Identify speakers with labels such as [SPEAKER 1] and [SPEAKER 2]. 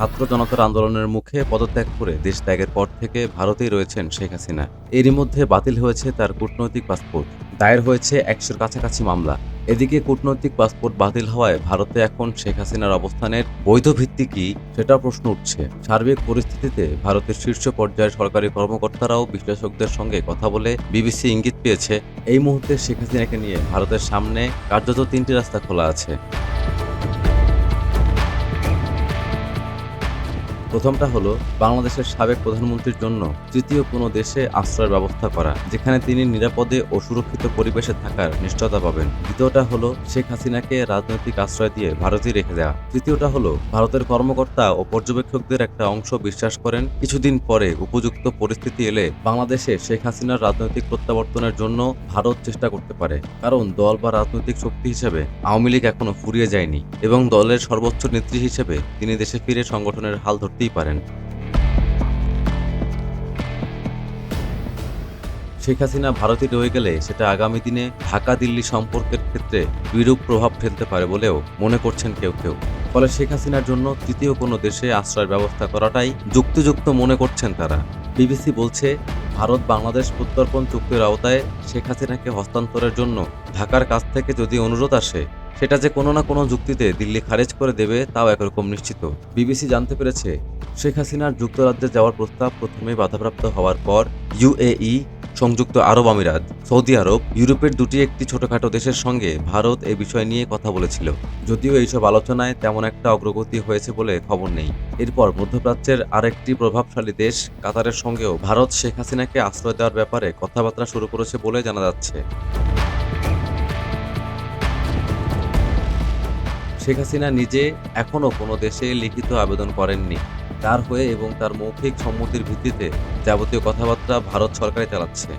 [SPEAKER 1] ছাত্র জনতার আন্দোলনের মুখে পদত্যাগ করে দেশ ত্যাগের পর থেকে ভারতেই রয়েছেন শেখ হাসিনা। এরই মধ্যে বাতিল হয়েছে তার কূটনৈতিক পাসপোর্ট। দায়ের হয়েছে একশোর কাছাকাছি মামলা। এদিকে কূটনৈতিক পাসপোর্ট বাতিল হওয়ায় ভারতে এখন শেখ হাসিনার অবস্থানের বৈধ ভিত্তি কি সেটা প্রশ্ন উঠছে। সার্বিক পরিস্থিতিতে ভারতের শীর্ষ পর্যায়ের সরকারি কর্মকর্তারাও বিশ্লেষকদের সঙ্গে কথা বলে বিবিসি ইঙ্গিত পেয়েছে। এই মুহূর্তে শেখ হাসিনাকে নিয়ে ভারতের সামনে কার্যত তিনটি রাস্তা খোলা আছে। প্রথমটা হলো বাংলাদেশের সাবেক প্রধানমন্ত্রীর জন্য তৃতীয় কোনো দেশে আশ্রয়ের ব্যবস্থা করা, যেখানে তিনি নিরাপদে ও সুরক্ষিত পরিবেশে থাকার নিশ্চয়তা পাবেন। দ্বিতীয়টা হলো শেখ হাসিনাকে রাজনৈতিক আশ্রয় দিয়ে ভারতেই রেখে দেওয়া তৃতীয়টা হলো ভারতের কর্মকর্তা ও পর্যবেক্ষকদের একটা অংশ বিশ্বাস করেন, কিছুদিন পরে উপযুক্ত পরিস্থিতি এলে বাংলাদেশে শেখ হাসিনার রাজনৈতিক প্রত্যাবর্তনের জন্য ভারত চেষ্টা করতে পারে। কারণ দল বা রাজনৈতিক শক্তি হিসেবে আওয়ামী লীগ এখনও ফুরিয়ে যায়নি এবং দলের সর্বোচ্চ নেত্রী হিসেবে তিনি দেশে ফিরে সংগঠনের হাল ধরতেই পারেন। শেখ হাসিনা ভারতে রয়ে গেলে সেটা আগামী দিনে ঢাকা দিল্লি সম্পর্কের ক্ষেত্রে বিরূপ প্রভাব ফেলতে পারে বলেও মনে করছেন কেউ কেউ। ফলে শেখ হাসিনার জন্য তৃতীয় কোনো দেশে আশ্রয়ের ব্যবস্থা করাটাই যুক্তিযুক্ত মনে করছেন তারা। বিবিসি বলছে, ভারত বাংলাদেশ প্রত্যর্পণ চুক্তির আওতায় শেখ হাসিনাকে হস্তান্তরের জন্য ঢাকার কাছ থেকে যদি অনুরোধ আসে সেটা যে কোনো না কোনো যুক্তিতে দিল্লি খারেজ করে দেবে তাও একরকম নিশ্চিত। বিবিসি জানতে পেরেছে, শেখ হাসিনার যুক্তরাজ্যে যাওয়ার প্রস্তাব প্রথমে বাধাপ্রাপ্ত হওয়ার পর ইউএই সংযুক্ত আরব আমিরাত, সৌদি আরব, ইউরোপের দুটি একটি ছোটখাটো দেশের সঙ্গে ভারত এ বিষয় নিয়ে কথা বলেছিল। যদিও এইসব আলোচনায় তেমন একটা অগ্রগতি হয়েছে বলে খবর নেই। এরপর মধ্যপ্রাচ্যের আরেকটি প্রভাবশালী দেশ কাতারের সঙ্গেও ভারত শেখ হাসিনাকে আশ্রয় দেওয়ার ব্যাপারে কথাবার্তা শুরু করেছে বলে জানা যাচ্ছে। শেখ হাসিনা নিজে এখনও কোনো দেশে লিখিত আবেদন করেননি। তার হয়ে এবং তার মৌখিক সম্মতির ভিত্তিতে যাবতীয় কথাবার্তা ভারত সরকারই চালাচ্ছে।